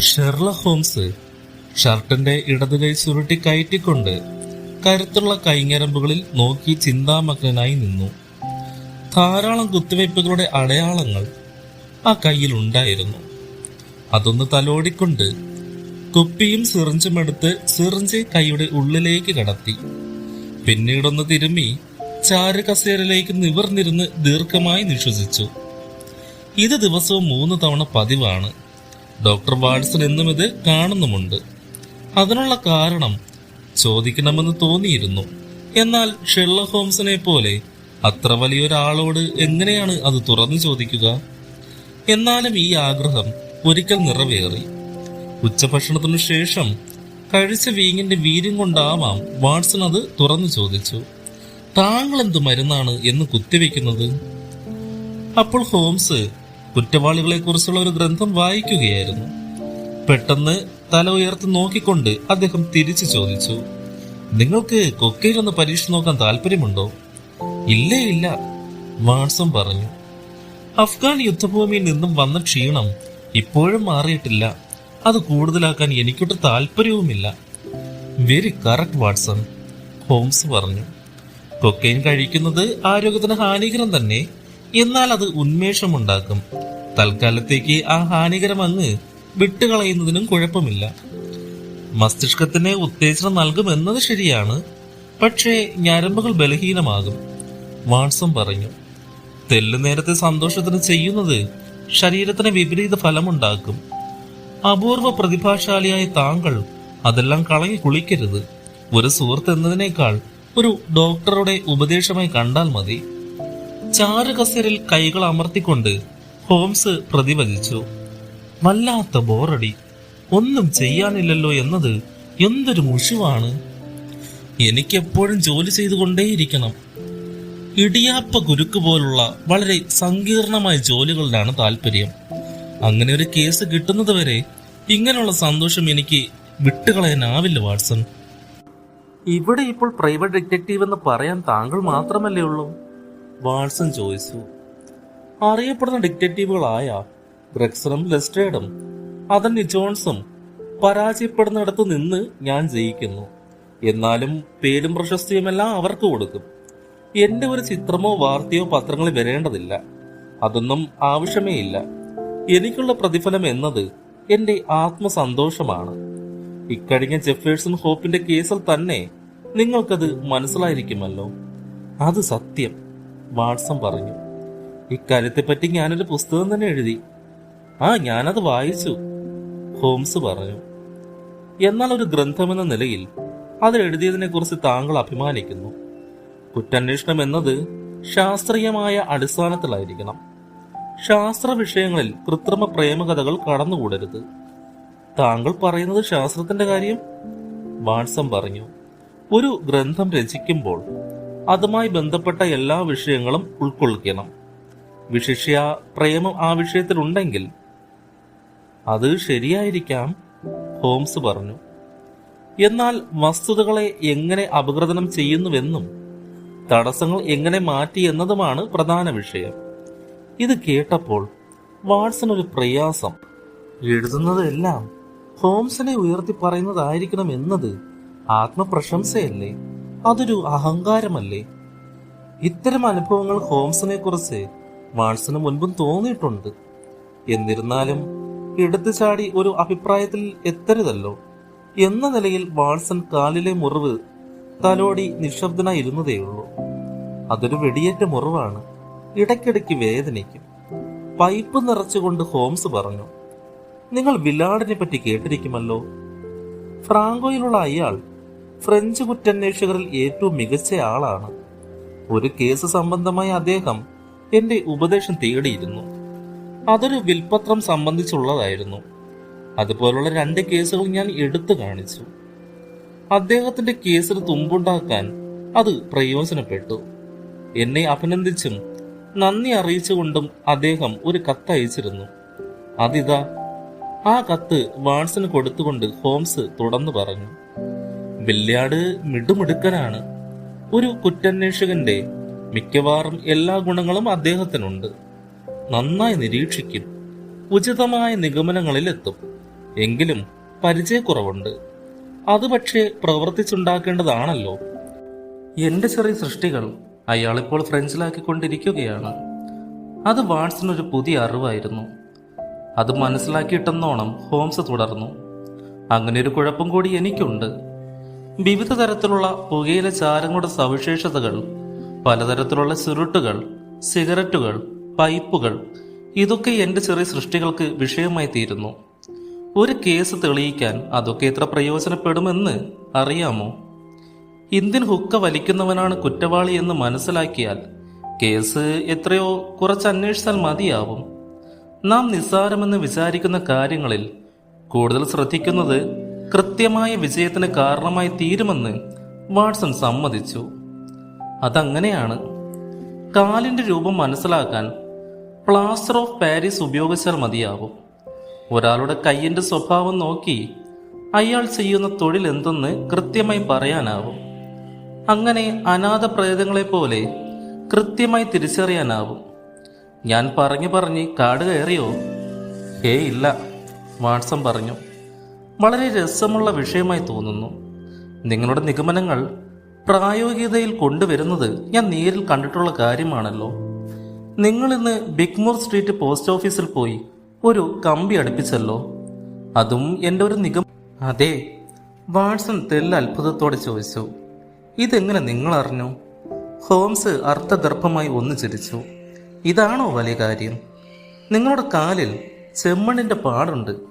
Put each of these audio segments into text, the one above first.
ഷെർല Holmes ഷർട്ടിന്റെ ഇടത് കൈ ചുരുട്ടി കയറ്റിക്കൊണ്ട് കരുത്തുള്ള കൈഞ്ഞരമ്പുകളിൽ നോക്കി ചിന്താമഗ്നനായി നിന്നു. ധാരാളം കുത്തിവയ്പ്പുകളുടെ അടയാളങ്ങൾ ആ കയ്യിൽ ഉണ്ടായിരുന്നു. അതൊന്ന് തലോടിക്കൊണ്ട് കുപ്പിയും സിറിഞ്ചും എടുത്ത് സിറിഞ്ച് കൈയുടെ ഉള്ളിലേക്ക് കടത്തി. പിന്നീടൊന്ന് തിരുമ്മി ചാരു കസേരയിലേക്ക് നിവർന്നിരുന്ന് ദീർഘമായി നിശ്വസിച്ചു. ഇത് ദിവസവും മൂന്ന് തവണ പതിവാണ്. ഡോക്ടർ വാട്സൺ എന്നും ഇത് കാണുന്നുമുണ്ട്. അതിനുള്ള കാരണം ചോദിക്കണമെന്ന് തോന്നിയിരുന്നു. എന്നാൽ ഷെർല ഹോംസിനെ പോലെ അത്ര വലിയൊരാളോട് എങ്ങനെയാണ് അത് തുറന്നു ചോദിക്കുക? എന്നാലും ഈ ആഗ്രഹം ഒരിക്കൽ നിറവേറി. ഉച്ചഭക്ഷണത്തിനു ശേഷം കഴിച്ച വീങ്ങിന്റെ വീര്യം കൊണ്ടാവാം വാട്സൺ അത് തുറന്നു ചോദിച്ചു. താങ്കൾ എന്ത് മരുന്നാണ് എന്ന് കുത്തിവെക്കുന്നത്? അപ്പോൾ ഹോംസ് കുറ്റവാളികളെ കുറിച്ചുള്ള ഒരു ഗ്രന്ഥം വായിക്കുകയായിരുന്നു. പെട്ടെന്ന് തല ഉയർത്തി നോക്കിക്കൊണ്ട് അദ്ദേഹം തിരിച്ചു ചോദിച്ചു നിങ്ങൾക്ക് കൊക്കയിൽ ഒന്ന് പരീക്ഷ നോക്കാൻ താല്പര്യമുണ്ടോ? ഇല്ലേ ഇല്ല വാട്സം പറഞ്ഞു. അഫ്ഗാൻ യുദ്ധഭൂമിയിൽ നിന്നും വന്ന ക്ഷീണം ഇപ്പോഴും മാറിയിട്ടില്ല. അത് കൂടുതലാക്കാൻ എനിക്കൊട്ട് താല്പര്യവുമില്ല. വെരി കറക്റ്റ് വാട്സൺ ഹോംസ് പറഞ്ഞു. കൊക്കൈൻ കഴിക്കുന്നത് ആരോഗ്യത്തിന് ഹാനികരം തന്നെ. എന്നാൽ അത് ഉന്മേഷമുണ്ടാക്കും. തൽക്കാലത്തേക്ക് ആ ഹാനികരം അങ്ങ് വിട്ടുകളയുന്നതിനും കുഴപ്പമില്ല. മസ്തിഷ്കത്തിന് ഉത്തേജനം നൽകുമെന്നത് ശരിയാണ്. പക്ഷേ ഞരമ്പുകൾ ബലഹീനമാകും. വാട്സം പറഞ്ഞു തെല്ലു നേരത്തെ സന്തോഷത്തിന് ചെയ്യുന്നത് ശരീരത്തിന് വിപരീത ഫലമുണ്ടാക്കും. അപൂർവ പ്രതിഭാശാലിയായ താങ്കൾ അതെല്ലാം കളഞ്ഞു കുളിക്കരുത്. ഒരു സുഹൃത്ത് എന്നതിനേക്കാൾ ഒരു ഡോക്ടറുടെ ഉപദേശമായി കണ്ടാൽ മതി. ചാരുകസരിൽ കൈകൾ അമർത്തിക്കൊണ്ട് ഹോംസ് പ്രതിവചിച്ചു വല്ലാത്ത ബോറടി. ഒന്നും ചെയ്യാനില്ലല്ലോ എന്നത് എന്തൊരു മുഷിവാണ്. എനിക്കെപ്പോഴും ജോലി ചെയ്തുകൊണ്ടേയിരിക്കണം. ഇടിയാപ്പ ഗുരുക്ക് പോലുള്ള വളരെ സങ്കീർണമായ ജോലികളിലാണ് താല്പര്യം അങ്ങനെ ഒരു കേസ് കിട്ടുന്നത് വരെ ഇങ്ങനെയുള്ള സന്തോഷം എനിക്ക് വിട്ടുകളയാനാവില്ല വാട്സൺ. ഇവിടെ ഇപ്പോൾ പ്രൈവറ്റ് ഡിറ്റക്റ്റീവ് എന്ന് പറയാൻ താങ്കൾ മാത്രമല്ലേ ഉള്ളൂ. വാട്സൺ ചോദിച്ചു. അറിയപ്പെടുന്ന ഡിറ്റക്റ്റീവുകളായ ബ്രക്സണും ലെസ്ട്രേഡും അതന്യ ജോൺസും പരാജയപ്പെടുന്നിടത്ത് നിന്ന് ഞാൻ ജയിക്കുന്നു. എന്നാലും പേരും പ്രശസ്തിയുമെല്ലാം അവർക്ക് കൊടുക്കും. എന്റെ ഒരു ചിത്രമോ വാർത്തയോ പത്രങ്ങളിൽ വരേണ്ടതില്ല. അതൊന്നും ആവശ്യമേ ഇല്ല. എനിക്കുള്ള പ്രതിഫലം എന്നത് എന്റെ ആത്മസന്തോഷമാണ്. ഇക്കഴിഞ്ഞ ജെഫേഴ്സൺ ഹോപ്പിന്റെ കേസിൽ തന്നെ നിങ്ങൾക്കത് മനസ്സിലായിരിക്കുമല്ലോ. അത് സത്യം. വാട്സൺ പറഞ്ഞു. ഇക്കാര്യത്തെപ്പറ്റി ഞാനൊരു പുസ്തകം തന്നെ എഴുതി. ആ ഞാനത് വായിച്ചു ഹോംസ് പറഞ്ഞു. എന്നാൽ ഒരു ഗ്രന്ഥമെന്ന നിലയിൽ അത് എഴുതിയതിനെ കുറിച്ച് താങ്കൾ അഭിമാനിക്കുന്നു. കുറ്റാന്വേഷണം എന്നത് ശാസ്ത്രീയമായ അടിസ്ഥാനത്തിലായിരിക്കണം. ശാസ്ത്ര വിഷയങ്ങളിൽ കൃത്രിമ പ്രേമകഥകൾ കടന്നുകൂടരുത്. താങ്കൾ പറയുന്നത് ശാസ്ത്രത്തിന്റെ കാര്യം? വാട്സം പറഞ്ഞു. ഒരു ഗ്രന്ഥം രചിക്കുമ്പോൾ അതുമായി ബന്ധപ്പെട്ട എല്ലാ വിഷയങ്ങളും ഉൾക്കൊള്ളിക്കണം. വിശിഷ്യ പ്രേമം ആ വിഷയത്തിലുണ്ടെങ്കിൽ അത് ശരിയായിരിക്കാം ഹോംസ് പറഞ്ഞു. എന്നാൽ വസ്തുതകളെ എങ്ങനെ അപഗ്രഥനം ചെയ്യുന്നുവെന്നും തടസ്സങ്ങൾ എങ്ങനെ മാറ്റി എന്നതുമാണ് പ്രധാന വിഷയം. ഇത് കേട്ടപ്പോൾ വാട്സൺ ഒരു പ്രയാസം. എഴുതുന്നതെല്ലാം ഹോംസിനെ ഉയർത്തി പറയുന്നതായിരിക്കണം എന്നത് ആത്മപ്രശംസയല്ലേ? അതൊരു അഹങ്കാരമല്ലേ? ഇത്തരം അനുഭവങ്ങൾ ഹോംസിനെ കുറിച്ച് വാട്സന് മുൻപും തോന്നിയിട്ടുണ്ട്. എന്നിരുന്നാലും എടുത്തു ചാടി ഒരു അഭിപ്രായത്തിൽ എത്തരുതല്ലോ. എന്ന നിലയിൽ വാൾസൺ കാലിലെ മുറിവ് തലോടി നിശബ്ദനായിരുന്നതേയുള്ളൂ അതൊരു വെടിയേറ്റ മുറിവാണ്. ഇടയ്ക്കിടയ്ക്ക് വേദനിക്കും. പൈപ്പ് നിറച്ചുകൊണ്ട് ഹോംസ് പറഞ്ഞു നിങ്ങൾ വിലാടിനെ പറ്റി കേട്ടിരിക്കുമല്ലോ. ഫ്രാങ്കോയിലുള്ള അയാൾ ഫ്രഞ്ച് കുറ്റാന്വേഷകരിൽ ഏറ്റവും മികച്ച ആളാണ്. ഒരു കേസ് സംബന്ധമായി അദ്ദേഹം എന്റെ ഉപദേശം തേടിയിരുന്നു. അതൊരു വിൽപത്രം സംബന്ധിച്ചുള്ളതായിരുന്നു. അതുപോലുള്ള രണ്ട് കേസുകൾ ഞാൻ എടുത്തു കാണിച്ചു. അദ്ദേഹത്തിന്റെ കേസിന് തുമ്പുണ്ടാക്കാൻ അത് പ്രയോജനപ്പെട്ടു. എന്നെ അഭിനന്ദിച്ചും നന്ദി അറിയിച്ചുകൊണ്ടും അദ്ദേഹം ഒരു കത്ത് അയച്ചിരുന്നു. അതിതാ ആ കത്ത് വാൺസിന് കൊടുത്തുകൊണ്ട് ഹോംസ് തുടർന്നു പറഞ്ഞു. ബില്യാട് മിടുമിടുക്കനാണ്. ഒരു കുറ്റന്വേഷകന്റെ മിക്കവാറും എല്ലാ ഗുണങ്ങളും അദ്ദേഹത്തിനുണ്ട്. നന്നായി നിരീക്ഷിക്കും ഉചിതമായ നിഗമനങ്ങളിലെത്തും എങ്കിലും പരിചയക്കുറവുണ്ട്. അത് പക്ഷേ പ്രവർത്തിച്ചുണ്ടാക്കേണ്ടതാണല്ലോ. എന്റെ ചെറിയ സൃഷ്ടികൾ അയാളിപ്പോൾ ഫ്രഞ്ചിലാക്കിക്കൊണ്ടിരിക്കുകയാണ്. അത് വാട്സൺ പുതിയ അറിവായിരുന്നു. അത് മനസ്സിലാക്കിയിട്ടെന്നോണം ഹോംസ് തുടർന്നു. അങ്ങനെ ഒരു കുഴപ്പം കൂടി എനിക്കുണ്ട്. വിവിധ തരത്തിലുള്ള പുകയില ചാരങ്ങളുടെ സവിശേഷതകൾ പലതരത്തിലുള്ള ചുരുട്ടുകൾ സിഗരറ്റുകൾ പൈപ്പുകൾ ഇതൊക്കെ എന്റെ ചെറിയ സൃഷ്ടികൾക്ക് വിഷയമായി തീരുന്നു. ഒരു കേസ് തെളിയിക്കാൻ അതൊക്കെ എത്ര പ്രയോജനപ്പെടുമെന്ന് അറിയാമോ? ഇന്ത്യൻ ഹുക്ക വലിക്കുന്നവനാണ് കുറ്റവാളി എന്ന് മനസ്സിലാക്കിയാൽ കേസ് എത്രയോ കുറച്ച് അന്വേഷിച്ചാൽ മതിയാവും. നാം നിസ്സാരമെന്ന് വിചാരിക്കുന്ന കാര്യങ്ങളിൽ കൂടുതൽ ശ്രദ്ധിക്കുന്നത് കൃത്യമായ വിജയത്തിന് കാരണമായി തീരുമെന്ന് വാട്സൺ സമ്മതിച്ചു. അതങ്ങനെയാണ് കാലിന്റെ രൂപം മനസ്സിലാക്കാൻ പ്ലാസ്റ്റർ ഓഫ് പാരീസ് ഉപയോഗിച്ചാൽ മതിയാവും. ഒരാളുടെ കയ്യിന്റെ സ്വഭാവം നോക്കി അയാൾ ചെയ്യുന്ന തൊഴിൽ എന്തെന്ന് കൃത്യമായി പറയാനാവും. അങ്ങനെ അനാഥ പ്രേതങ്ങളെ പോലെ കൃത്യമായി തിരിച്ചറിയാനാവും. ഞാൻ പറഞ്ഞു പറഞ്ഞ് കാട് കയറിയോ? ഹേ ഇല്ല വാട്സം പറഞ്ഞു. വളരെ രസമുള്ള വിഷയമായി തോന്നുന്നു. നിങ്ങളുടെ നിഗമനങ്ങൾ പ്രായോഗികതയിൽ കൊണ്ടുവരുന്നത് ഞാൻ നേരിൽ കണ്ടിട്ടുള്ള കാര്യമാണല്ലോ. നിങ്ങൾ ഇന്ന് ബിഗ്മൂർ സ്ട്രീറ്റ് പോസ്റ്റ് ഓഫീസിൽ പോയി ഒരു കമ്പി അടുപ്പിച്ചല്ലോ. അതും എന്റെ ഒരു നിഗം അതെ വാട്സൺ തെല്ല അത്ഭുതത്തോടെ ചോദിച്ചു. ഇതെങ്ങനെ നിങ്ങൾ അറിഞ്ഞു? ഹോംസ് അർത്ഥദർഭമായി ഒന്ന് ചിരിച്ചു. ഇതാണോ വലിയ കാര്യം? നിങ്ങളുടെ കാലിൽ ചെമ്മണിന്റെ പാടുണ്ട്.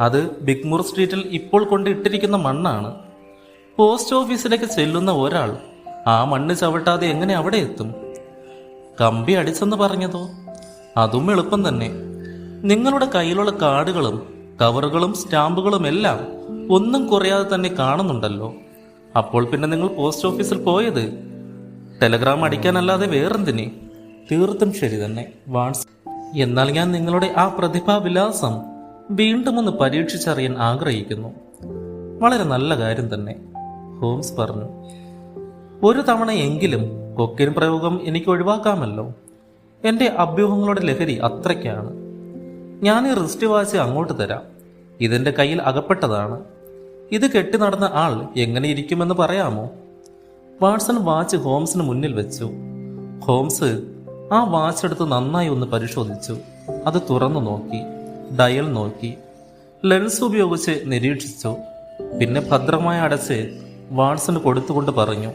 അത് ബിഗ്മൂർ സ്ട്രീറ്റിൽ ഇപ്പോൾ കൊണ്ടിട്ടിരിക്കുന്ന മണ്ണാണ്. പോസ്റ്റ് ഓഫീസിലേക്ക് ചെല്ലുന്ന ഒരാൾ ആ മണ്ണ് ചവിട്ടാതെ എങ്ങനെ അവിടെ എത്തും? കമ്പി അടിച്ചെന്ന് പറഞ്ഞതോ? അതും എളുപ്പം തന്നെ. നിങ്ങളുടെ കയ്യിലുള്ള കാർഡുകളും കവറുകളും സ്റ്റാമ്പുകളും എല്ലാം ഒന്നും കുറയാതെ തന്നെ കാണുന്നുണ്ടല്ലോ. അപ്പോൾ പിന്നെ നിങ്ങൾ പോസ്റ്റ് ഓഫീസിൽ പോയത്? ടെലഗ്രാം അടിക്കാനല്ലാതെ വേറെന്തിനെ? തീർത്തും ശരി തന്നെ വാട്സ്. എന്നാൽ ഞാൻ നിങ്ങളുടെ ആ പ്രതിഭാവിലാസം വീണ്ടും ഒന്ന് പരീക്ഷിച്ചറിയാൻ ആഗ്രഹിക്കുന്നു. വളരെ നല്ല കാര്യം തന്നെ ഹോംസ് പറഞ്ഞു. ഒരു തവണയെങ്കിലും കൊക്കിൻ പ്രയോഗം എനിക്ക് ഒഴിവാക്കാമല്ലോ. എന്റെ അഭ്യൂഹങ്ങളുടെ ലഹരി അത്രയ്ക്കാണ്. ഞാൻ ഈ റിസ്റ്റ് വാച്ച് അങ്ങോട്ട് തരാം. ഇതെന്റെ കയ്യിൽ അകപ്പെട്ടതാണ്. ഇത് കെട്ടി നടന്ന ആൾ എങ്ങനെ ഇരിക്കുമെന്ന് പറയാമോ? വാട്സൺ വാച്ച് ഹോംസിന് മുന്നിൽ വെച്ചു. ഹോംസ് ആ വാച്ച് എടുത്ത് നന്നായി ഒന്ന് പരിശോധിച്ചു. അത് തുറന്നു നോക്കി. ഡയൽ നോക്കി. ലെൻസ് ഉപയോഗിച്ച് നിരീക്ഷിച്ചു. പിന്നെ ഭദ്രമായി അടച്ച് വാട്സന് കൊടുത്തുകൊണ്ട് പറഞ്ഞു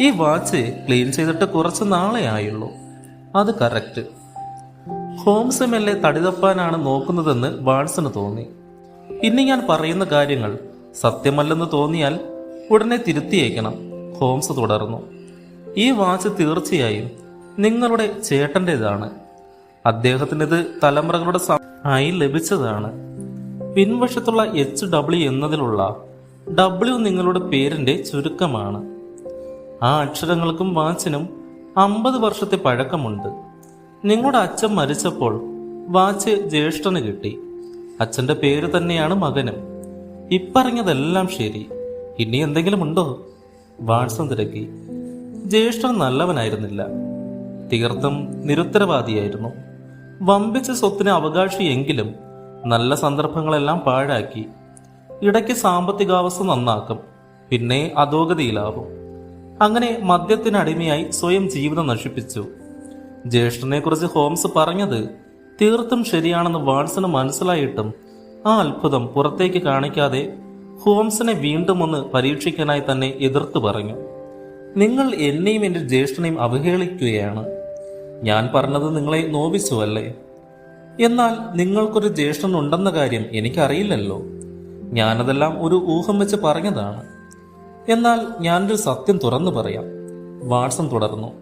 ഈ വാച്ച് ക്ലീൻ ചെയ്തിട്ട് കുറച്ച് നാളേ ആയുള്ളൂ. അത് കറക്റ്റ്. ഹോംസ് മെല്ലെ തടിതപ്പാനാണ് നോക്കുന്നതെന്ന് വാട്സന് തോന്നി. ഇനി ഞാൻ പറയുന്ന കാര്യങ്ങൾ സത്യമല്ലെന്ന് തോന്നിയാൽ ഉടനെ തിരുത്തിയേക്കണം ഹോംസ് തുടർന്നു. ഈ വാച്ച് തീർച്ചയായും നിങ്ങളുടെ ചേട്ടന്റെതാണ്. അദ്ദേഹത്തിനിത് തലമുറകളുടെ ആയി ലഭിച്ചതാണ്. പിൻവശത്തുള്ള എച്ച് ഡബ്ല്യു എന്നതിലുള്ള ഡബ്ല്യു നിങ്ങളുടെ പേരിന്റെ ചുരുക്കമാണ്. ആ അക്ഷരങ്ങൾക്കും വാച്ചിനും അമ്പത് വർഷത്തെ പഴക്കമുണ്ട്. നിങ്ങളുടെ അച്ഛൻ മരിച്ചപ്പോൾ വാച്ച് ജ്യേഷ്ഠന് കിട്ടി. അച്ഛന്റെ പേര് തന്നെയാണ് മകനും. ഇപ്പറഞ്ഞതെല്ലാം ശരി. ഇനി എന്തെങ്കിലും ഉണ്ടോ? വാട്സൺ തിരക്കി. ജ്യേഷ്ഠൻ നല്ലവനായിരുന്നില്ല. തീർത്തും നിരുത്തരവാദിയായിരുന്നു. വമ്പിച്ച സ്വത്തിന് അവകാശിയെങ്കിലും നല്ല സന്ദർഭങ്ങളെല്ലാം പാഴാക്കി. ഇടയ്ക്ക് സാമ്പത്തികാവസ്ഥ നന്നാക്കും പിന്നെ അധോഗതിയിലാവും. അങ്ങനെ മദ്യത്തിനടിമയായി സ്വയം ജീവിതം നശിപ്പിച്ചു. ജ്യേഷ്ഠനെ കുറിച്ച് ഹോംസ് പറഞ്ഞത് തീർത്തും ശരിയാണെന്ന് വാട്സന് മനസ്സിലായിട്ടും ആ അത്ഭുതം പുറത്തേക്ക് കാണിക്കാതെ ഹോംസിനെ വീണ്ടും ഒന്ന് പരീക്ഷിക്കാനായി തന്നെ എതിർത്തു പറഞ്ഞു. നിങ്ങൾ എന്നെയും എന്റെ ജ്യേഷ്ഠനെയും അവഹേളിക്കുകയാണ്. ഞാൻ പറഞ്ഞത് നിങ്ങളെ നോവിച്ചു അല്ലേ? എന്നാൽ നിങ്ങൾക്കൊരു ജ്യേഷ്ഠൻ ഉണ്ടെന്ന കാര്യം എനിക്കറിയില്ലല്ലോ. ഞാനതെല്ലാം ഒരു ഊഹം വെച്ച് പറഞ്ഞതാണ്. എന്നാൽ ഞാനൊരു സത്യം തുറന്നു പറയാം. വാട്സൺ തുടർന്നു.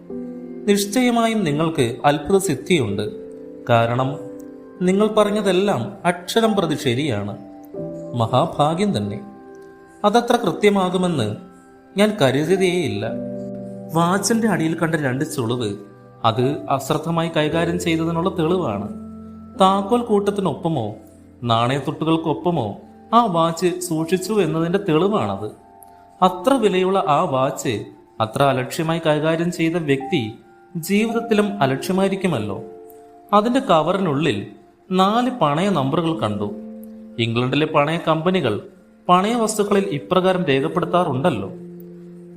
നിശ്ചയമായും നിങ്ങൾക്ക് അത്ഭുത സിദ്ധിയുണ്ട്. കാരണം നിങ്ങൾ പറഞ്ഞതെല്ലാം അക്ഷരം പ്രതി ശരിയാണ്. മഹാഭാഗ്യം തന്നെ. അതത്ര കൃത്യമാകുമെന്ന് ഞാൻ കരുതിയതേയില്ല. വാച്ചിന്റെ അടിയിൽ കണ്ട രണ്ട് ചുളിവ് അത് അശ്രദ്ധമായി കൈകാര്യം ചെയ്തതിനുള്ള തെളിവാണ്. താക്കോൽ കൂട്ടത്തിനൊപ്പമോ നാണയത്തൊട്ടുകൾക്കൊപ്പമോ ആ വാച്ച് സൂക്ഷിച്ചു എന്നതിന്റെ തെളിവാണത്. അത്ര വിലയുള്ള ആ വാച്ച് അത്ര അലക്ഷ്യമായി കൈകാര്യം ചെയ്ത വ്യക്തി ജീവിതത്തിലും അലക്ഷ്യമായിരിക്കുമല്ലോ. അതിന്റെ കവറിനുള്ളിൽ നാല് പണയ നമ്പറുകൾ കണ്ടു. ഇംഗ്ലണ്ടിലെ പണയ കമ്പനികൾ പണയ വസ്തുക്കളിൽ ഇപ്രകാരം രേഖപ്പെടുത്താറുണ്ടല്ലോ.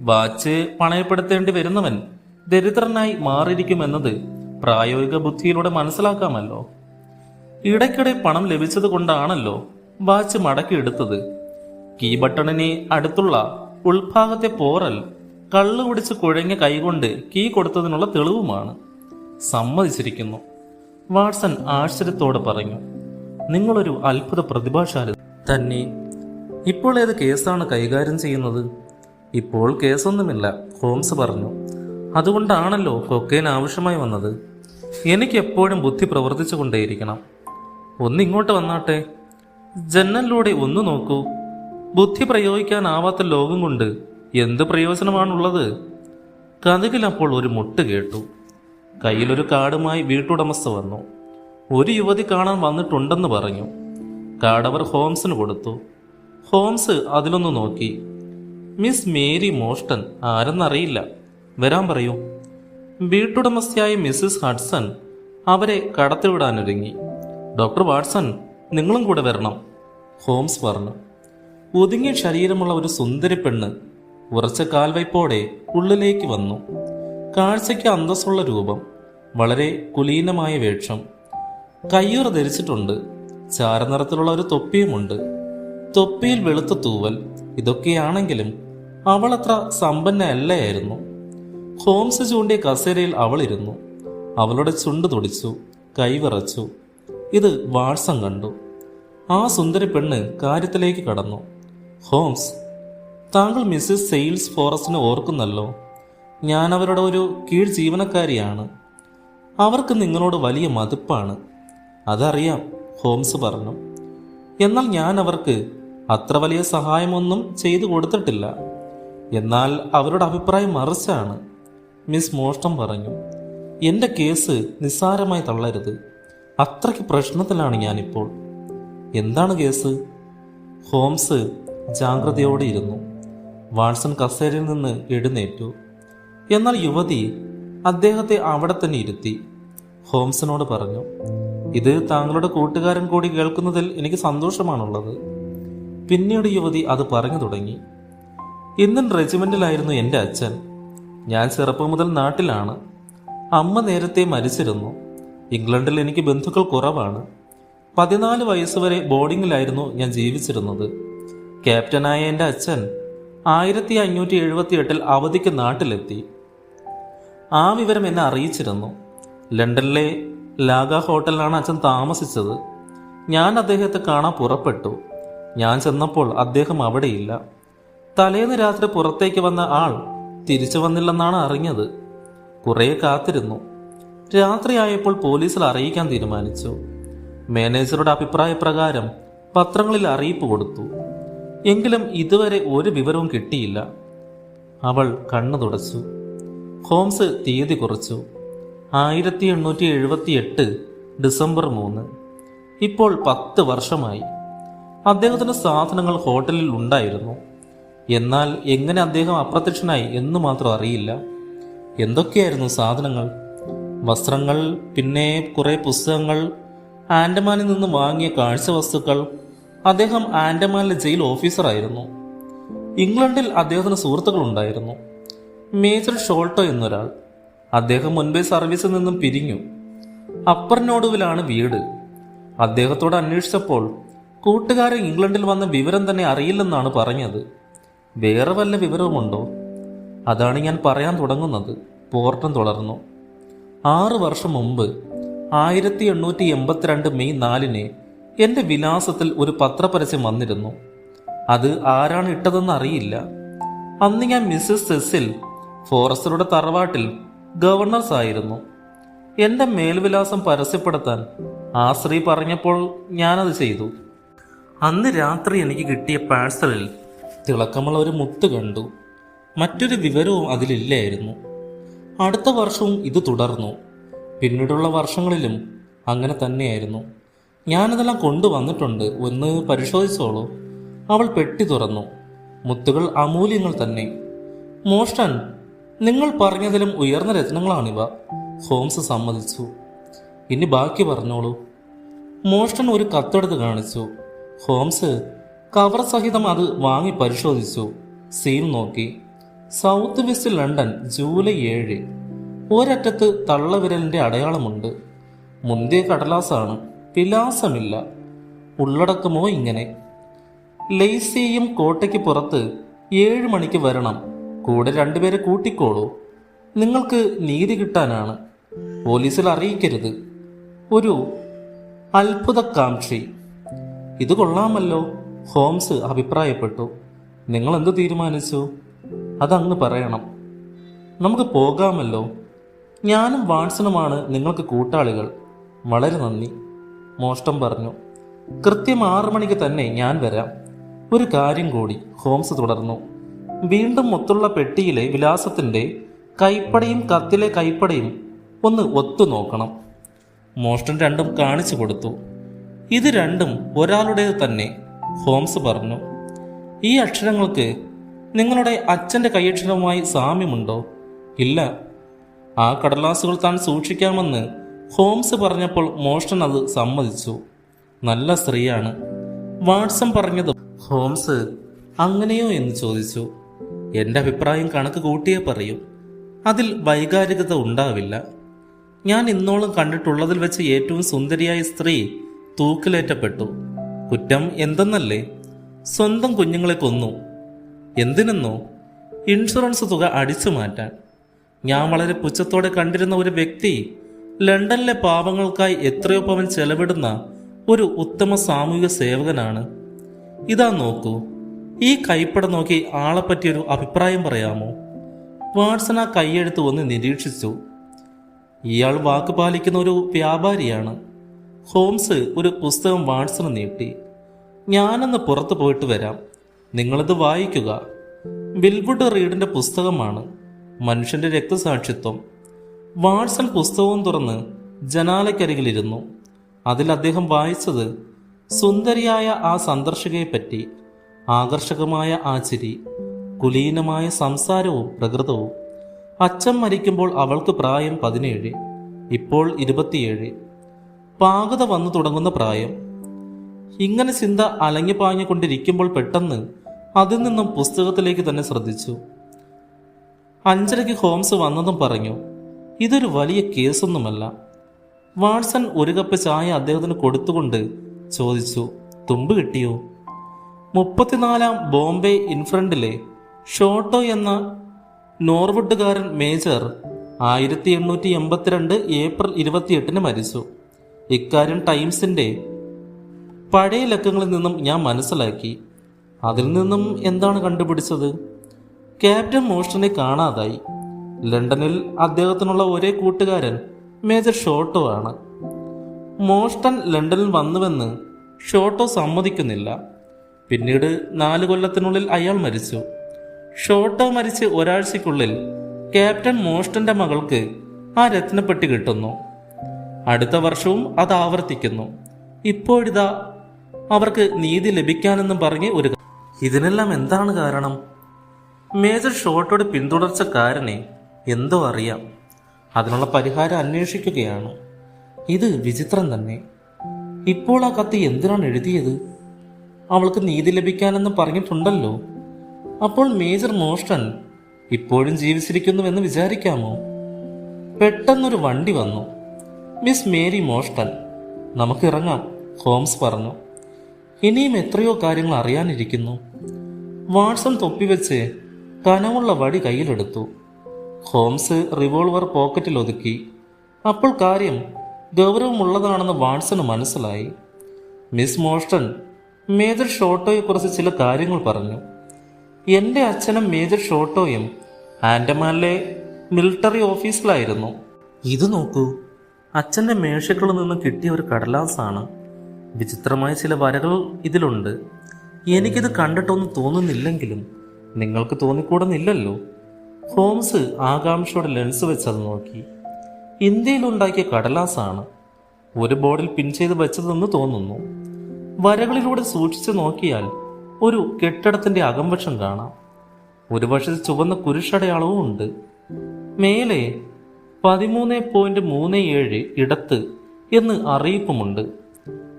വാച്ച് പണയപ്പെടുത്തേണ്ടി വരുന്നവൻ ദരിദ്രനായി മാറിയിരിക്കുമെന്നത് പ്രായോഗിക ബുദ്ധിയിലൂടെ മനസ്സിലാക്കാമല്ലോ. ഇടയ്ക്കിടെ പണം ലഭിച്ചത് കൊണ്ടാണല്ലോ വാച്ച് മടക്കിയെടുത്തത് കീ ബട്ടണിന് അടുത്തുള്ള ഉൾഭാഗത്തെ പോറൽ കള്ളു കുടിച്ച് കുഴഞ്ഞ കൈകൊണ്ട് കീ കൊടുത്തതിനുള്ള തെളിവുമാണ്. സമ്മതിച്ചിരിക്കുന്നു. വാട്സൺ ആശ്ചര്യത്തോടെ പറഞ്ഞു നിങ്ങളൊരു അത്ഭുത പ്രതിഭാശാലി. തന്നെ ഇപ്പോൾ ഏത് കേസാണ് കൈകാര്യം ചെയ്യുന്നത്? ഇപ്പോൾ കേസൊന്നുമില്ല ഹോംസ് പറഞ്ഞു. അതുകൊണ്ടാണല്ലോ കൊക്കൈൻ ആവശ്യമായി വന്നത്. എനിക്ക് എപ്പോഴും ബുദ്ധി പ്രവർത്തിച്ചു കൊണ്ടേയിരിക്കണം ഒന്നിങ്ങോട്ട് വന്നാട്ടെ. ജനലിലൂടെ ഒന്ന് നോക്കൂ. ബുദ്ധി പ്രയോഗിക്കാനാവാത്ത ലോകം കൊണ്ട് എന്ത് പ്രയോജനമാണുള്ളത്? കഥകിൽ അപ്പോൾ ഒരു മുട്ട് കേട്ടു. കയ്യിലൊരു കാടുമായി വീട്ടുടമസ്ഥ വന്നു. ഒരു യുവതി കാണാൻ വന്നിട്ടുണ്ടെന്ന് പറഞ്ഞു. കാടവർ ഹോംസിന് കൊടുത്തു. ഹോംസ് അതിലൊന്ന് നോക്കി. മിസ് മേരി മോഷ്ടൻ ആരെന്നറിയില്ല. വരാൻ പറയൂ. വീട്ടുടമസ്ഥയായ മിസ്സിസ് ഹഡ്സൺ അവരെ കടത്തിവിടാനൊരുങ്ങി. ഡോക്ടർ വാട്സൺ നിങ്ങളും കൂടെ വരണം ഹോംസ് പറഞ്ഞു. ഒതുങ്ങിയ ശരീരമുള്ള ഒരു സുന്ദരി പെണ്ണ് ഉറച്ച കാൽവയ്പോടെ ഉള്ളിലേക്ക് വന്നു. കാഴ്ചയ്ക്ക് അന്തസ്സുള്ള രൂപം വളരെ കുലീനമായ വേഷം. കയ്യൂർ ധരിച്ചിട്ടുണ്ട് ചാരനിറത്തിലുള്ള ഒരു തൊപ്പിയുമുണ്ട്. തൊപ്പിയിൽ വെളുത്ത തൂവൽ ഇതൊക്കെയാണെങ്കിലും അവളത്ര സമ്പന്നയല്ലായിരുന്നു. ഹോംസ് ചൂണ്ടിയ കസേരയിൽ അവൾ ഇരുന്നു അവളുടെ ചുണ്ട് തുടിച്ചു കൈവിറച്ചു ഇത് വാട്സം കണ്ടു. ആ സുന്ദരി പെണ്ണ് കാര്യത്തിലേക്ക് കടന്നു. ഹോംസ് താങ്കൾ മിസ്സിസ് സെയിൽസ് ഫോറസ്റ്റിനെ ഓർക്കുന്നല്ലോ. ഞാൻ അവരുടെ ഒരു കീഴ് ജീവനക്കാരിയാണ്. അവർക്ക് നിങ്ങളോട് വലിയ മതിപ്പാണ്. അതറിയാം ഹോംസ് പറഞ്ഞു. എന്നാൽ ഞാൻ അവർക്ക് അത്ര വലിയ സഹായമൊന്നും ചെയ്തു കൊടുത്തിട്ടില്ല. എന്നാൽ അവരുടെ അഭിപ്രായം മറിച്ചാണ്. മിസ് മോഷ്ടം പറഞ്ഞു എന്റെ കേസ് നിസ്സാരമായി തള്ളരുത്. അത്രയ്ക്ക് പ്രശ്നത്തിലാണ് ഞാനിപ്പോൾ. എന്താണ് കേസ്? ഹോംസ് ജാഗ്രതയോടെ ഇരുന്നു. വാട്സൺ കസേരയിൽ നിന്ന് എഴുന്നേറ്റു. എന്നാൽ യുവതി അദ്ദേഹത്തെ അവിടെ തന്നെ ഇരുത്തി ഹോംസിനോട് പറഞ്ഞു. ഇത് താങ്കളുടെ കൂട്ടുകാരൻ കൂടി കേൾക്കുന്നതിൽ എനിക്ക് സന്തോഷമാണുള്ളത്. പിന്നീട് യുവതി അത് പറഞ്ഞു തുടങ്ങി. ഇന്ത്യൻ റെജിമെന്റിലായിരുന്നു എന്റെ അച്ഛൻ. ഞാൻ ചെറുപ്പം മുതൽ നാട്ടിലാണ്. അമ്മ നേരത്തെ മരിച്ചിരുന്നു. ഇംഗ്ലണ്ടിൽ എനിക്ക് ബന്ധുക്കൾ കുറവാണ്. പതിനാല് വയസ്സുവരെ ബോർഡിങ്ങിലായിരുന്നു ഞാൻ ജീവിച്ചിരുന്നത്. ക്യാപ്റ്റനായ എന്റെ അച്ഛൻ ആയിരത്തി അഞ്ഞൂറ്റി എഴുപത്തി എട്ടിൽ അവധിക്ക് നാട്ടിലെത്തി. ആ വിവരം എന്നെ അറിയിച്ചിരുന്നു. ലണ്ടനിലെ ലാഗ ഹോട്ടലിലാണ് അച്ഛൻ താമസിച്ചത്. ഞാൻ അദ്ദേഹത്തെ കാണാൻ പുറപ്പെട്ടു. ഞാൻ ചെന്നപ്പോൾ അദ്ദേഹം അവിടെയില്ല. തലേന്ന് രാത്രി പുറത്തേക്ക് വന്ന ആൾ തിരിച്ചു വന്നില്ലെന്നാണ് അറിഞ്ഞത്. കുറേ കാത്തിരുന്നു. രാത്രിയായപ്പോൾ പോലീസിൽ അറിയിക്കാൻ തീരുമാനിച്ചു. മാനേജറുടെ അഭിപ്രായപ്രകാരം പത്രങ്ങളിൽ അറിയിപ്പ് കൊടുത്തു. എങ്കിലും ഇതുവരെ ഒരു വിവരവും കിട്ടിയില്ല. അവൾ കണ്ണു തുടച്ചു. ഹോംസ് തീയതി കുറച്ചു. ആയിരത്തി എണ്ണൂറ്റി എഴുപത്തി എട്ട് ഡിസംബർ മൂന്ന്. ഇപ്പോൾ പത്ത് വർഷമായി. അദ്ദേഹത്തിന്റെ സാധനങ്ങൾ ഹോട്ടലിൽ ഉണ്ടായിരുന്നു. എന്നാൽ എങ്ങനെ അദ്ദേഹം അപ്രത്യക്ഷനായി എന്ന് മാത്രം അറിയില്ല. എന്തൊക്കെയായിരുന്നു സാധനങ്ങൾ? വസ്ത്രങ്ങൾ പിന്നെ കുറേ പുസ്തകങ്ങൾ ആൻഡമാനിൽ നിന്ന് വാങ്ങിയ കാഴ്ച വസ്തുക്കൾ അദ്ദേഹം ആൻഡമാനിലെ ജയിൽ ഓഫീസറായിരുന്നു. ഇംഗ്ലണ്ടിൽ അദ്ദേഹത്തിന് സുഹൃത്തുക്കളുണ്ടായിരുന്നു മേജർ ഷോൾട്ടോ എന്നൊരാൾ. അദ്ദേഹം മുൻപേ സർവീസിൽ നിന്നും പിരിഞ്ഞു. അപ്പർ നോഡുവിലാണ് വീട്. അദ്ദേഹത്തോട് അന്വേഷിച്ചപ്പോൾ കൂട്ടുകാരൻ ഇംഗ്ലണ്ടിൽ വന്ന വിവരം തന്നെ അറിയില്ലെന്നാണ് പറഞ്ഞത്. വേറെ വല്ല വിവരവുമുണ്ടോ? അതാണ് ഞാൻ പറയാൻ തുടങ്ങുന്നത്. പോർട്ടം തുടർന്നു. ആറ് വർഷം മുമ്പ് ആയിരത്തി എണ്ണൂറ്റി എൺപത്തിരണ്ട് മെയ് നാലിന് എന്റെ വിലാസത്തിൽ ഒരു പത്രപരസ്യം വന്നിരുന്നു. അത് ആരാണ് ഇട്ടതെന്ന് അറിയില്ല. അന്ന് ഞാൻ മിസ്സസ് സെസിൽ ഫോറസ്റ്ററുടെ തറവാട്ടിൽ ഗവർണർസ് ആയിരുന്നു എന്റെ മേൽവിലാസം പരസ്യപ്പെടുത്താൻ ആ സ്ത്രീ പറഞ്ഞപ്പോൾ ഞാനത് ചെയ്തു. അന്ന് രാത്രി എനിക്ക് കിട്ടിയ പാഴ്സലിൽ തിളക്കമുള്ള ഒരു മുത്ത് കണ്ടു. മറ്റൊരു വിവരവും അതിലില്ലായിരുന്നു. അടുത്ത വർഷവും ഇത് തുടർന്നു. പിന്നീടുള്ള വർഷങ്ങളിലും അങ്ങനെ തന്നെയായിരുന്നു. ഞാനതെല്ലാം കൊണ്ടുവന്നിട്ടുണ്ട്. ഒന്ന് പരിശോധിച്ചോളൂ. അവൾ പെട്ടി തുറന്നു. മുത്തുകൾ അമൂല്യങ്ങൾ തന്നെ. മോഷ്ടൻ നിങ്ങൾ പറഞ്ഞതിലും ഉയർന്ന രത്നങ്ങളാണിവ. ഹോംസ് സമ്മതിച്ചു. ഇനി ബാക്കി പറഞ്ഞോളൂ. മോഷ്ടൻ ഒരു കത്തെടുത്ത് കാണിച്ചു. ഹോംസ് കവർ സഹിതം അത് വാങ്ങി പരിശോധിച്ചു. സീൽ നോക്കി. സൗത്ത് വെസ്റ്റ് ലണ്ടൻ ജൂലൈ ഏഴ്. ഒരറ്റത്ത് തള്ളവിരലിന്റെ അടയാളമുണ്ട്. മുന്തിയ കടലാസാണ്. വിലാസമില്ല. ഉള്ളടക്കമോ ഇങ്ങനെ. ലെയ്സിയും കോട്ടയ്ക്ക് പുറത്ത് ഏഴ് മണിക്ക് വരണം. കൂടെ രണ്ടുപേരെ കൂട്ടിക്കോളൂ. നിങ്ങൾക്ക് നീതി കിട്ടാനാണ്. പോലീസിൽ അറിയിക്കരുത്. ഒരു അത്ഭുതകാംക്ഷി ഇത് കൊള്ളാമല്ലോ. ഹോംസ് അഭിപ്രായപ്പെട്ടു. നിങ്ങൾ എന്ത് തീരുമാനിച്ചു? അതങ്ങ് പറയണം. നമുക്ക് പോകാമല്ലോ. ഞാനും വാട്സണുമാണ് നിങ്ങൾക്ക് കൂട്ടാളികൾ. വളരെ നന്ദി മോഷ്ടം പറഞ്ഞു. കൃത്യം ആറു മണിക്ക് തന്നെ ഞാൻ വരാം. ഒരു കാര്യം കൂടി ഹോംസ് തുടർന്നു. വീണ്ടും മൊത്തുള്ള പെട്ടിയിലെ വിലാസത്തിന്റെ കൈപ്പടയും കത്തിലെ കൈപ്പടയും ഒന്ന് ഒത്തു നോക്കണം. മോഷ്ടൻ രണ്ടും കാണിച്ചു കൊടുത്തു. ഇത് രണ്ടും ഒരാളുടേത് തന്നെ. ഹോംസ് പറഞ്ഞു ഈ അക്ഷരങ്ങൾക്ക് നിങ്ങളുടെ അച്ഛന്റെ കൈയക്ഷരവുമായി സാമ്യമുണ്ടോ? ഇല്ല. ആ കടലാസുകൾ താൻ സൂക്ഷിക്കാമെന്ന് ഹോംസ് പറഞ്ഞപ്പോൾ മോഷൻ അത് സമ്മതിച്ചു. നല്ല സ്ത്രീയാണ്. വാട്സൺ പറഞ്ഞത് ഹോംസ് അങ്ങനെയോ എന്ന് ചോദിച്ചു. എന്റെ അഭിപ്രായം കണക്ക് കൂട്ടിയേ പറയൂ. അതിൽ വൈകാരികത ഉണ്ടാവില്ല. ഞാൻ ഇന്നോളം കണ്ടിട്ടുള്ളതിൽ വെച്ച് ഏറ്റവും സുന്ദരിയായ സ്ത്രീ തൂക്കിലേറ്റപ്പെട്ടു. കുറ്റം എന്തെന്നല്ലേ? സ്വന്തം കുഞ്ഞുങ്ങളെ കൊന്നു. എന്തിനെന്നോ? ഇൻഷുറൻസ് തുക അടിച്ചു മാറ്റാൻ. ഞാൻ വളരെ പുച്ഛത്തോടെ കണ്ടിരുന്ന ഒരു വ്യക്തി ലണ്ടനിലെ പാപങ്ങൾക്കായി എത്രയോ പവൻ ചെലവിടുന്ന ഒരു ഉത്തമ സാമൂഹിക സേവകനാണ്. ഇതാ നോക്കൂ. ഈ കൈപ്പട നോക്കി ആളെ പറ്റിയൊരു അഭിപ്രായം പറയാമോ? വാട്സൺ ആ കൈയെടുത്ത് ഒന്ന് നിരീക്ഷിച്ചു. ഇയാൾ വാക്ക് പാലിക്കുന്ന ഒരു വ്യാപാരിയാണ്. ഹോംസ് ഒരു പുസ്തകം വാട്സണ് നീട്ടി. ഞാനൊന്ന് പുറത്തു പോയിട്ട് വരാം. നിങ്ങളത് വായിക്കുക. വിൽവുഡ് റീഡിന്റെ പുസ്തകമാണ്. മനുഷ്യന്റെ രക്തസാക്ഷിത്വം. വാട്സൺ പുസ്തകവും തുറന്ന് ജനാലക്കരികിലിരുന്നു അതിൽ അദ്ദേഹം വായിച്ചത് സുന്ദരിയായ ആ സന്ദർശകയെപ്പറ്റി ആകർഷകമായ ആ ചിരി കുലീനമായ സംസാരവും പ്രകൃതവും. അച്ഛൻ മരിക്കുമ്പോൾ അവൾക്ക് പ്രായം പതിനേഴ് ഇപ്പോൾ ഇരുപത്തിയേഴ്. പാകത വന്നു തുടങ്ങുന്ന പ്രായം ഇങ്ങനെ ചിന്ത അലങ്ങി പാഞ്ഞുകൊണ്ടിരിക്കുമ്പോൾ പെട്ടെന്ന് അതിൽ നിന്നും പുസ്തകത്തിലേക്ക് തന്നെ ശ്രദ്ധിച്ചു. അഞ്ചരയ്ക്ക് ഹോംസ് വന്നതും പറഞ്ഞു ഇതൊരു വലിയ കേസൊന്നുമല്ല. വാട്സൺ ഒരു കപ്പ് ചായ അദ്ദേഹത്തിന് കൊടുത്തുകൊണ്ട് ചോദിച്ചു തുമ്പ് കിട്ടിയോ? മുപ്പത്തിനാലാം ബോംബെ ഇൻഫ്രണ്ടിലെ ഷോട്ടോ എന്ന നോർവുഡുകാരൻ മേജർ ആയിരത്തി എണ്ണൂറ്റി എൺപത്തിരണ്ട് ഏപ്രിൽ ഇരുപത്തിയെട്ടിന് മരിച്ചു. ഇക്കാര്യം ടൈംസിന്റെ പഴയ ലക്കങ്ങളിൽ നിന്നും ഞാൻ മനസ്സിലാക്കി. അതിൽ നിന്നും എന്താണ് കണ്ടുപിടിച്ചത്? ക്യാപ്റ്റൻ മോഷനെ കാണാതായി. ലണ്ടനിൽ അദ്ദേഹത്തിനുള്ള ഒരേ കൂട്ടുകാരൻ മേജർ ഷോട്ടോ ആണ്. മോഷ്ടൻ ലണ്ടനിൽ വന്നുവെന്ന് ഷോട്ടോ സമ്മതിക്കുന്നില്ല. പിന്നീട് നാല് കൊല്ലത്തിനുള്ളിൽ അയാൾ മരിച്ചു. ഷോട്ടോ മരിച്ച് ഒരാഴ്ചയ്ക്കുള്ളിൽ ക്യാപ്റ്റൻ മോഷ്ടന്റെ മകൾക്ക് ആ രത്നപ്പെട്ടി കിട്ടുന്നു. അടുത്ത വർഷവും അത് ആവർത്തിക്കുന്നു. ഇപ്പോഴിതാ അവർക്ക് നീതി ലഭിക്കാനെന്നും പറഞ്ഞ് ഒരു ഇതിനെല്ലാം എന്താണ് കാരണം? മേജർ ഷോട്ടോയുടെ പിന്തുടർച്ചക്കാരനെ എന്തോ അറിയാം. അതിനുള്ള പരിഹാരം അന്വേഷിക്കുകയാണ്. ഇത് വിചിത്രം തന്നെ. ഇപ്പോൾ ആ കത്ത് എന്തിനാണ് എഴുതിയത്? അവൾക്ക് നീതി ലഭിക്കാനെന്ന് പറഞ്ഞിട്ടുണ്ടല്ലോ. അപ്പോൾ മേജർ മോഷ്ടൻ ഇപ്പോഴും ജീവിച്ചിരിക്കുന്നുവെന്ന് വിചാരിക്കാമോ? പെട്ടെന്നൊരു വണ്ടി വന്നു. Miss Mary Morstan. നമുക്കിറങ്ങാം ഹോംസ് പറഞ്ഞു. ഇനിയും എത്രയോ കാര്യങ്ങൾ അറിയാനിരിക്കുന്നു. വാട്സൺ തൊപ്പിവെച്ച് കനമുള്ള വടി കയ്യിലെടുത്തു. ഹോംസ് റിവോൾവർ പോക്കറ്റിൽ ഒതുക്കി അപ്പോൾ കാര്യം ഗൗരവമുള്ളതാണെന്ന് വാട്സന് മനസ്സിലായി. മിസ് മോഷ്ടൺ മേജർ ഷോട്ടോയെക്കുറിച്ച് ചില കാര്യങ്ങൾ പറഞ്ഞു. എന്റെ അച്ഛനും മേജർ ഷോട്ടോയും ആൻഡമാനിലെ മിലിറ്ററി ഓഫീസിലായിരുന്നു. ഇത് നോക്കൂ. അച്ഛന്റെ മേശകളിൽ നിന്ന് കിട്ടിയ ഒരു കടലാസാണ്. വിചിത്രമായ ചില വരകൾ ഇതിലുണ്ട്. എനിക്കിത് കണ്ടിട്ടൊന്നും തോന്നുന്നില്ലെങ്കിലും നിങ്ങൾക്ക് തോന്നിക്കൂടുന്നില്ലല്ലോ. ഹോംസ് ആകാംക്ഷയുടെ ലെൻസ് വെച്ചത് നോക്കി. ഇന്ത്യയിലുണ്ടാക്കിയ കടലാസാണ് ഒരു ബോർഡിൽ പിൻ ചെയ്ത് വെച്ചതെന്ന് തോന്നുന്നു. വരകളിലൂടെ സൂക്ഷിച്ചു നോക്കിയാൽ ഒരു കെട്ടിടത്തിന്റെ അകംവശം കാണാം. ഒരു വശത്ത് ചുവന്ന കുരിശടയാളവും ഉണ്ട്. മേലെ പതിമൂന്ന് പോയിന്റ് മൂന്ന് ഏഴ് ഇടത്ത് എന്ന് അറിയിപ്പുമുണ്ട്.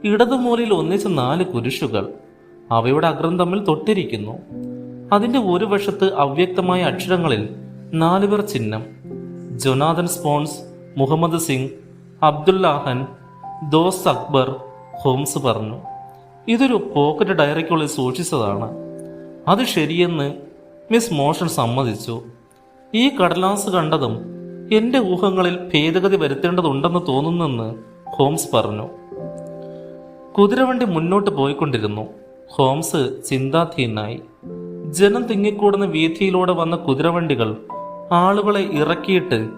ഇടതുമൂലയിൽ ഒന്നിച്ച് നാല് കുരിശുകൾ. അവയുടെ അഗ്രം തമ്മിൽ തൊട്ടിരിക്കുന്നു. അതിന്റെ ഒരു വശത്ത് അവ്യക്തമായ അക്ഷരങ്ങളിൽ നാലുപേർ ചിഹ്നം. ജൊനാഥൻ സ്പോൺസ് മുഹമ്മദ് സിംഗ് അബ്ദുല്ലാഹൻ ദോസ് അക്ബർ ഹോംസ് പറഞ്ഞു. ഇതൊരു പോക്കറ്റ് ഡയറിക്കുള്ളിൽ സൂക്ഷിച്ചതാണ്. അത് ശരിയെന്ന് മിസ് മോഷൻ സമ്മതിച്ചു. ഈ കടലാസ് കണ്ടതും എന്റെ ഊഹങ്ങളിൽ ഭേദഗതി വരുത്തേണ്ടതുണ്ടെന്ന് തോന്നുന്നെന്ന് ഹോംസ് പറഞ്ഞു. കുതിരവണ്ടി മുന്നോട്ട് പോയിക്കൊണ്ടിരുന്നു. ഹോംസ് ചിന്താധീനായി ജനം തിങ്ങിക്കൂടുന്ന വീഥിയിലൂടെ വന്ന കുതിരവണ്ടികൾ ആളുകളെ ഇറക്കിയിട്ട്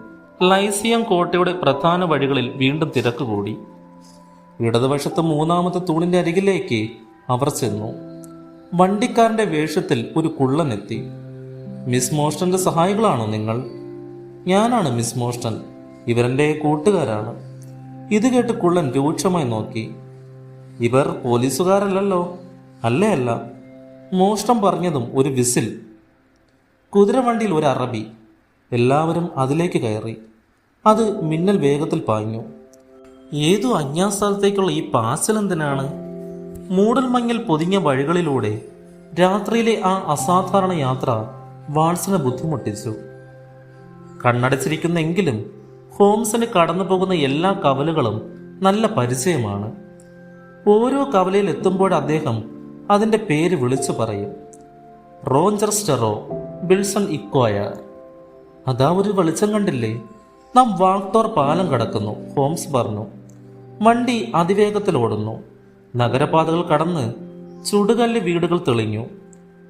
ലൈസിയം കോട്ടയുടെ പ്രധാന വഴികളിൽ വീണ്ടും തിരക്ക് കൂടി ഇടതുവശത്ത് മൂന്നാമത്തെ തൂണിന്റെ അരികിലേക്ക് അവർ ചെന്നു. വണ്ടിക്കാരന്റെ വേഷത്തിൽ ഒരു കുള്ളനെത്തി. മിസ് മോസ്റ്റന്റെ സഹായികളാണോ നിങ്ങൾ? ഞാനാണ് മിസ് മോഷ്ടൻ ഇവരെന്റെ കൂട്ടുകാരാണ്. ഇത് കേട്ട് കുള്ളൻ രൂക്ഷമായി നോക്കി. ഇവർ പോലീസുകാരല്ലല്ലോ. അല്ലേ അല്ല? മോഷ്ടം പറഞ്ഞതും ഒരു വിസിൽ. കുതിരവണ്ടിയിൽ ഒരു അറബി എല്ലാവരും അതിലേക്ക് കയറി. അത് മിന്നൽ വേഗത്തിൽ പാഞ്ഞു. ഏതു അജ്ഞാസ്ഥലത്തേക്കുള്ള ഈ പാസൽ എന്തിനാണ്? മൂടൽ മഞ്ഞൽ പൊതിഞ്ഞ വഴികളിലൂടെ രാത്രിയിലെ ആ അസാധാരണ യാത്ര വാൾസിനെ ബുദ്ധിമുട്ടിച്ചു. കണ്ണടച്ചിരിക്കുന്നെങ്കിലും ഹോംസിന് കടന്നു പോകുന്ന എല്ലാ കവലുകളും നല്ല പരിചയമാണ്. ഓരോ കവലയിൽ എത്തുമ്പോൾ അദ്ദേഹം അതിന്റെ പേര് വിളിച്ചു പറയും. റോഞ്ചർ സ്റ്റെറോ ബിൽസൺ ഇക്വയർ. അതാ ഒരു വെളിച്ചം കണ്ടില്ലേ? നാം വാക്ടോർ പാലം കടക്കുന്നു ഹോംസ് പറഞ്ഞു. വണ്ടി അതിവേഗത്തിൽ ഓടുന്നു. നഗരപാതകൾ കടന്ന് ചുടുകല്ല് വീടുകൾ തെളിഞ്ഞു.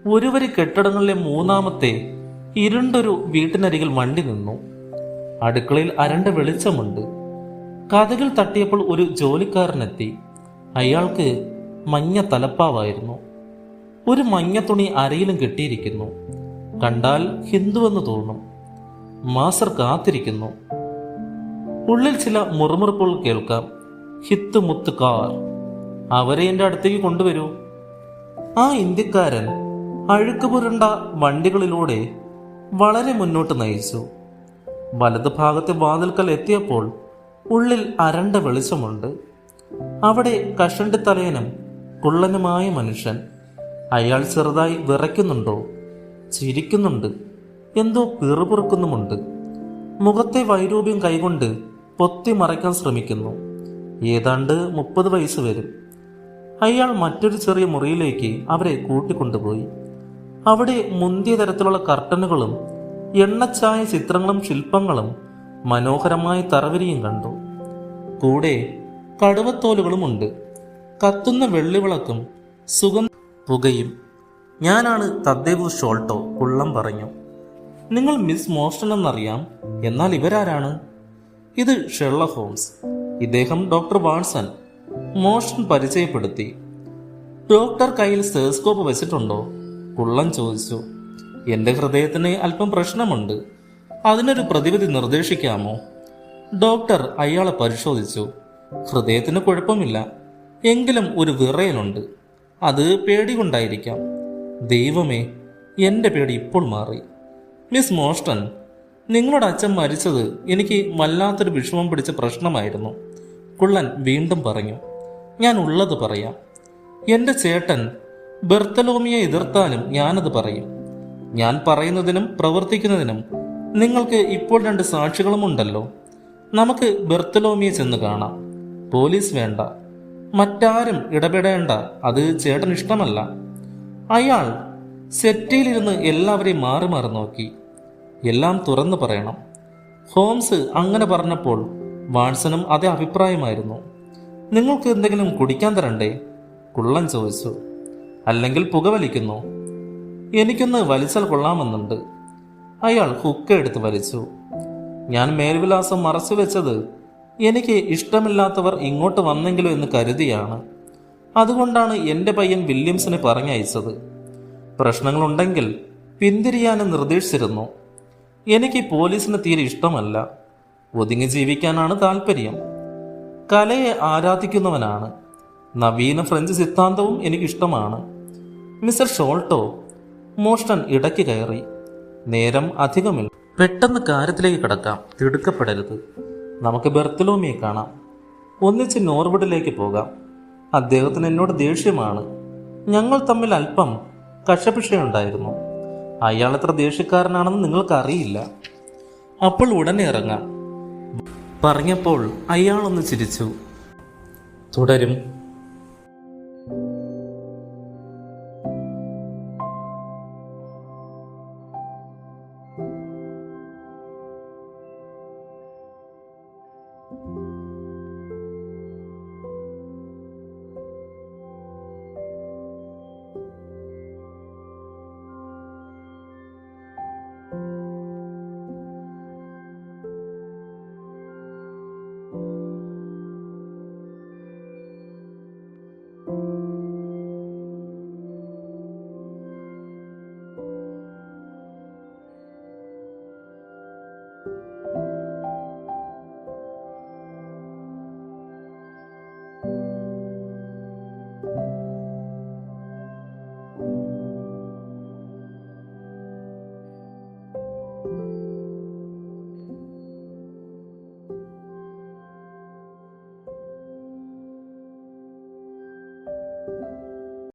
ഒരുവരി കെട്ടിടങ്ങളിലെ മൂന്നാമത്തെ ഇരുണ്ടൊരു വീട്ടിനരികിൽ വണ്ടി നിന്നു. അടുക്കളയിൽ അരണ്ട വെളിച്ചമുണ്ട്. കഥകൾ തട്ടിയപ്പോൾ ഒരു ജോലിക്കാരനെത്തി. അയാൾക്ക് മഞ്ഞ തലപ്പാവായിരുന്നു. ഒരു മഞ്ഞ തുണി അരയിലും കെട്ടിയിരിക്കുന്നു. കണ്ടാൽ ഹിന്ദുവെന്ന് തോന്നും. മാസർ കാത്തിരിക്കുന്നു. ഉള്ളിൽ ചില മുറുമുറുപ്പുകൾ കേൾക്കാം. ഹിത്ത് മുത്ത് കാർ അവരെ എന്റെ അടുത്തേക്ക് കൊണ്ടുവരൂ. ആ ഇന്ത്യക്കാരൻ അഴുക്ക് പുരണ്ട വണ്ടികളിലൂടെ വളരെ മുന്നോട്ട് നയിച്ചു. വലതുഭാഗത്തെ വാതിൽക്കൽ എത്തിയപ്പോൾ ഉള്ളിൽ അരണ്ട വെളിച്ചമുണ്ട്. അവിടെ കഷണ്ടി തലയനും കുള്ളനുമായ മനുഷ്യൻ അയാൾ ചെറുതായി വിറയ്ക്കുന്നുണ്ടോ? ചിരിക്കുന്നുണ്ട്. എന്തോ പിറുപിറുക്കുന്നുമുണ്ട്. മുഖത്തെ വൈരൂപ്യം കൈകൊണ്ട് പൊത്തി മറയ്ക്കാൻ ശ്രമിക്കുന്നു. ഏതാണ്ട് മുപ്പത് വയസ്സ് വരും. അയാൾ മറ്റൊരു ചെറിയ മുറിയിലേക്ക് അവരെ കൂട്ടിക്കൊണ്ടുപോയി. അവിടെ മുന്തിയ തരത്തിലുള്ള കർട്ടനുകളും എണ്ണച്ചായ ചിത്രങ്ങളും ശില്പങ്ങളും മനോഹരമായ തറവരിയും കണ്ടു. കൂടെ കടുവത്തോലുകളുമുണ്ട്. കത്തുന്ന വെള്ളിവിളക്കും സുഗന്ധ പുകയും. ഞാനാണ് തദ്ദേവ് ഷോൾട്ടോ കുള്ളം പറഞ്ഞു. നിങ്ങൾ മിസ് മോസ്റ്റൺ എന്നറിയാം എന്നാൽ ഇവരാരാണ്? ഇത് ഷെള്ള ഹോംസ്. ഇദ്ദേഹം ഡോക്ടർ വാട്സൺ. മോഷൻ പരിചയപ്പെടുത്തി. ഡോക്ടർ കയ്യിൽ സ്റ്റേസ്കോപ്പ് വെച്ചിട്ടുണ്ടോ? കുള്ളം ചോദിച്ചു. എന്റെ ഹൃദയത്തിന് അല്പം പ്രശ്നമുണ്ട്. അതിനൊരു പ്രതിവിധി നിർദ്ദേശിക്കാമോ? ഡോക്ടർ അയാളെ പരിശോധിച്ചു. ഹൃദയത്തിന് കുഴപ്പമില്ല. എങ്കിലും ഒരു വിറയലുണ്ട്. അത് പേടി കൊണ്ടായിരിക്കാം ദൈവമേ എന്റെ പേടി ഇപ്പോൾ മാറി. മിസ് മോസ്റ്റൺ നിങ്ങളുടെ അച്ഛൻ മരിച്ചത് എനിക്ക് വല്ലാത്തൊരു വിഷമം പിടിച്ച പ്രശ്നമായിരുന്നു. കുള്ളൻ വീണ്ടും പറഞ്ഞു ഞാൻ ഉള്ളത് പറയാം. എന്റെ ചേട്ടൻ ബെർത്തലോമിയെ എതിർത്താലും ഞാനത് പറയും. ഞാൻ പറയുന്നതിനും പ്രവർത്തിക്കുന്നതിനും നിങ്ങൾക്ക് ഇപ്പോൾ രണ്ട് സാക്ഷികളുമുണ്ടല്ലോ. നമുക്ക് ബെർത്തലോമിയെ ചെന്ന് കാണാം. പോലീസ് വേണ്ട. മറ്റാരും ഇടപെടേണ്ട. അത് ചേട്ടൻ ഇഷ്ടമല്ല. അയാൾ സെറ്റിയിലിരുന്ന് എല്ലാവരെയും മാറി മാറി നോക്കി. എല്ലാം തുറന്നു പറയണം. ഹോംസ് അങ്ങനെ പറഞ്ഞപ്പോൾ വാട്സനും അതേ അഭിപ്രായമായിരുന്നു. നിങ്ങൾക്ക് എന്തെങ്കിലും കുടിക്കാൻ തരണ്ടേ? കുള്ളൻ ചോദിച്ചു. അല്ലെങ്കിൽ പുകവലിക്കുന്നു എനിക്കൊന്ന് വലിച്ചാൽ കൊള്ളാമെന്നുണ്ട്. അയാൾ ഹുക്ക് എടുത്ത് വലിച്ചു. ഞാൻ മേൽവിലാസം മറച്ചു വെച്ചത് എനിക്ക് ഇഷ്ടമില്ലാത്തവർ ഇങ്ങോട്ട് വന്നെങ്കിലോ എന്ന് കരുതിയാണ്. അതുകൊണ്ടാണ് എന്റെ പയ്യൻ വില്യംസിന് പറഞ്ഞയച്ചത്. പ്രശ്നങ്ങളുണ്ടെങ്കിൽ പിന്തിരിയാനും നിർദ്ദേശിച്ചിരുന്നു. എനിക്ക് പോലീസിന് തീരെ ഇഷ്ടമല്ല. ഒതുങ്ങി ജീവിക്കാനാണ് താല്പര്യം കലയെ ആരാധിക്കുന്നവനാണ്. നവീന ഫ്രഞ്ച് സിദ്ധാന്തവും എനിക്കിഷ്ടമാണ് മിസ്റ്റർ ഷോൾട്ടോ മോഷ്ടൻ ഇടയ്ക്ക് കയറി. നേരം അധികമില്ല. പെട്ടെന്ന് കാര്യത്തിലേക്ക് കിടക്കാം. തിടുക്കപ്പെടരുത്. നമുക്ക് ബെർത്തലോമിയെ കാണാം. ഒന്നിച്ച് നോർവുഡിലേക്ക് പോകാം. അദ്ദേഹത്തിന് എന്നോട് ദേഷ്യമാണ്. ഞങ്ങൾ തമ്മിൽ അല്പം കഷപിഷയുണ്ടായിരുന്നു അയാൾ എത്ര ദേഷ്യക്കാരനാണെന്ന് നിങ്ങൾക്കറിയില്ല. അപ്പോൾ ഉടനെ ഇറങ്ങാം. പറഞ്ഞപ്പോൾ അയാളൊന്ന് ചിരിച്ചു. തുടരും.